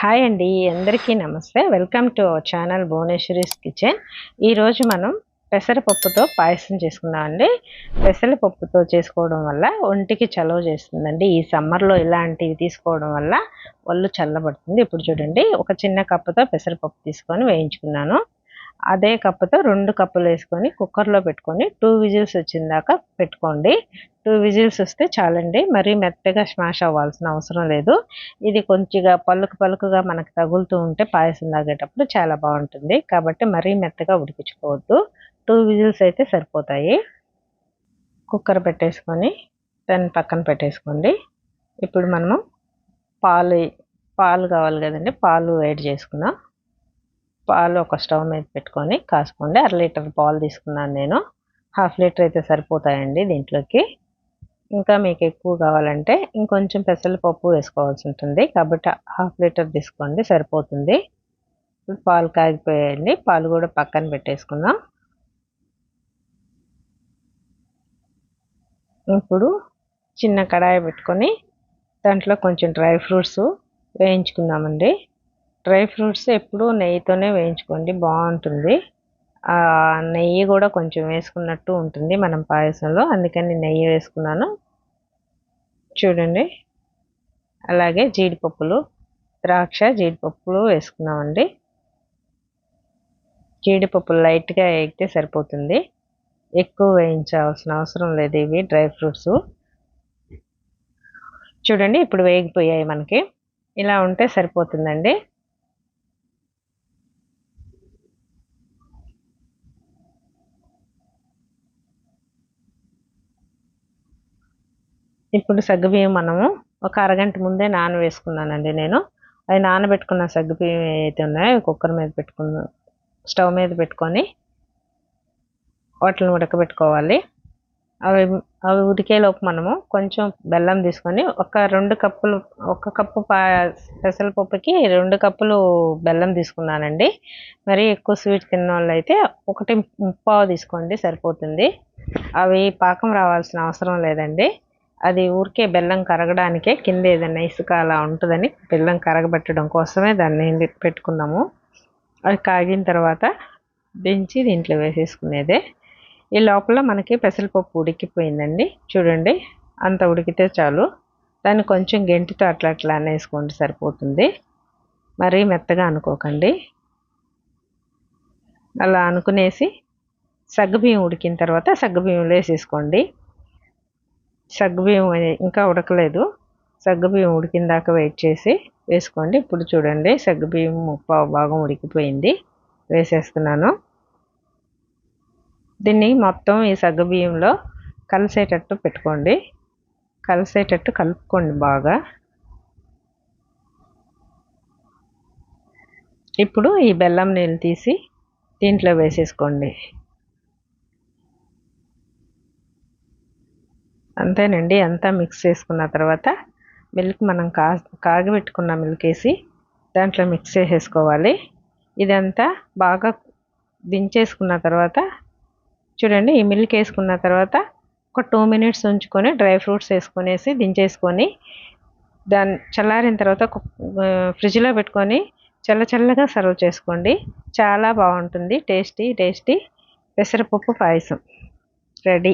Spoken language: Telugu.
హాయ్ అండి అందరికీ నమస్తే. Welcome to our channel Bhuvaneshwari's kitchen ఈరోజు మనం పెసరపప్పుతో పాయసం చేసుకుందామండి పెసరపప్పుతో చేసుకోవడం వల్ల ఒంటికి చలవ చేస్తుందండి. ఈ సమ్మర్లో ఇలాంటివి తీసుకోవడం వల్ల ఒళ్ళు చల్లబడుతుంది. ఇప్పుడు చూడండి ఒక చిన్న కప్పుతో పెసరపప్పు తీసుకొని వేయించుకున్నాను. అదే కప్పుతో రెండు కప్పులు వేసుకొని కుక్కర్లో పెట్టుకొని టూ విజిల్స్ వచ్చిందాక పెట్టుకోండి. టూ విజిల్స్ వస్తే చాలండి. మరీ మెత్తగా స్మాష్ అవ్వాల్సిన అవసరం లేదు. ఇది కొంచెంగా పలుకు పలుకుగా మనకు తగులుతూ ఉంటే పాయసం తాగేటప్పుడు చాలా బాగుంటుంది. కాబట్టి మరీ మెత్తగా ఉడికించుకోవద్దు. టూ విజిల్స్ అయితే సరిపోతాయి. కుక్కర్ పెట్టేసుకొని దాన్ని పక్కన పెట్టేసుకోండి. ఇప్పుడు మనము పాలు పాలు కావాలి కదండి పాలు వేడి చేసుకున్నాం పాలు ఒక స్టవ్ మీద పెట్టుకొని కాసుకోండి. అర లీటర్ పాలు తీసుకున్నాను నేను. హాఫ్ లీటర్ అయితే సరిపోతాయండి దీంట్లోకి. ఇంకా మీకు ఎక్కువ కావాలంటే ఇంకొంచెం పెసరపప్పు వేసుకోవాల్సి ఉంటుంది. కాబట్టి హాఫ్ లీటర్ తీసుకోండి సరిపోతుంది. పాలు కాగిపోయాయండి. పాలు కూడా పక్కన పెట్టేసుకుందాం. ఇప్పుడు చిన్న కడాయి పెట్టుకొని దాంట్లో కొంచెం డ్రై ఫ్రూట్స్ వేయించుకుందామండి. డ్రై ఫ్రూట్స్ ఎప్పుడు నెయ్యితోనే వేయించుకోండి బాగుంటుంది. నెయ్యి కూడా కొంచెం వేసుకున్నట్టు ఉంటుంది మనం పాయసంలో అందుకని నెయ్యి వేసుకున్నాను. చూడండి. అలాగే జీడిపప్పులు ద్రాక్ష జీడిపప్పులు వేసుకున్నామండి. జీడిపప్పులు లైట్గా వేగితే సరిపోతుంది. ఎక్కువ వేయించాల్సిన అవసరం లేదు ఇవి డ్రై ఫ్రూట్స్. చూడండి ఇప్పుడు వేగిపోయాయి మనకి. ఇలా ఉంటే సరిపోతుందండి. ఇప్పుడు సగ్గుబియ్యం మనము ఒక అరగంట ముందే నానవేసుకున్నానండి నేను. అవి నానబెట్టుకున్న సగ్గుబియ్యం ఏవైతే ఉన్నాయో కుక్కర్ మీద పెట్టుకున్న స్టవ్ మీద పెట్టుకొని వాటిని ఉడకబెట్టుకోవాలి. అవి అవి ఉడికేలోపు మనము కొంచెం బెల్లం తీసుకొని ఒక రెండు కప్పులు ఒక కప్పు పా పెసరపప్పుకి రెండు కప్పులు బెల్లం తీసుకున్నానండి. మరి ఎక్కువ స్వీట్ తిన్న వాళ్ళు అయితే ఒకటి ముప్పావు తీసుకోండి సరిపోతుంది. అవి పాకం రావాల్సిన అవసరం లేదండి. అది ఊరికే బెల్లం కరగడానికే కింద ఏదైనా ఇసుక అలా ఉంటుందని బెల్లం కరగబెట్టడం కోసమే దాన్ని పెట్టుకున్నాము. అది కాగిన తర్వాత దించి దీంట్లో వేసేసుకునేదే. ఈ లోపల మనకి పెసరపప్పు ఉడికిపోయిందండి. చూడండి అంత ఉడికితే చాలు. దాన్ని కొంచెం గెంటితో అట్లా అట్లా అనేసుకోండి సరిపోతుంది. మరీ మెత్తగా అనుకోకండి. అలా అనుకునేసి సగ్గుబియ్యం ఉడికిన తర్వాత సగ్గుబియ్యంలో వేసేసుకోండి. సగ్గుబియ్యం ఇంకా ఉడకలేదు. సగ్గుబియ్యం ఉడికిన దాకా వెయిట్ చేసి వేసుకోండి. ఇప్పుడు చూడండి సగ్గుబియ్యం ముప్పావు భాగం ఉడికిపోయింది. వేసేస్తున్నాను. దీన్ని మొత్తం ఈ సగ్గుబియ్యంలో కలిసేటట్టు పెట్టుకోండి. కలిసేటట్టు కలుపుకోండి బాగా. ఇప్పుడు ఈ బెల్లం నీళ్ళు తీసి దీంట్లో వేసేసుకోండి. అంతేనండి అంతా మిక్స్ చేసుకున్న తర్వాత మిల్క్ మనం కా కాగబెట్టుకున్న మిల్క్ వేసి దాంట్లో మిక్స్ చేసేసుకోవాలి. ఇదంతా బాగా దించేసుకున్న తర్వాత చూడండి ఈ మిల్క్ వేసుకున్న తర్వాత ఒక టూ మినిట్స్ ఉంచుకొని డ్రై ఫ్రూట్స్ వేసుకొనేసి దించేసుకొని దాన్ని చల్లారిన తర్వాత ఫ్రిడ్జ్లో పెట్టుకొని చల్ల చల్లగా సర్వ్ చేసుకోండి. చాలా బాగుంటుంది టేస్టీ టేస్టీ పెసరపప్పు పాయసం. రెడీ.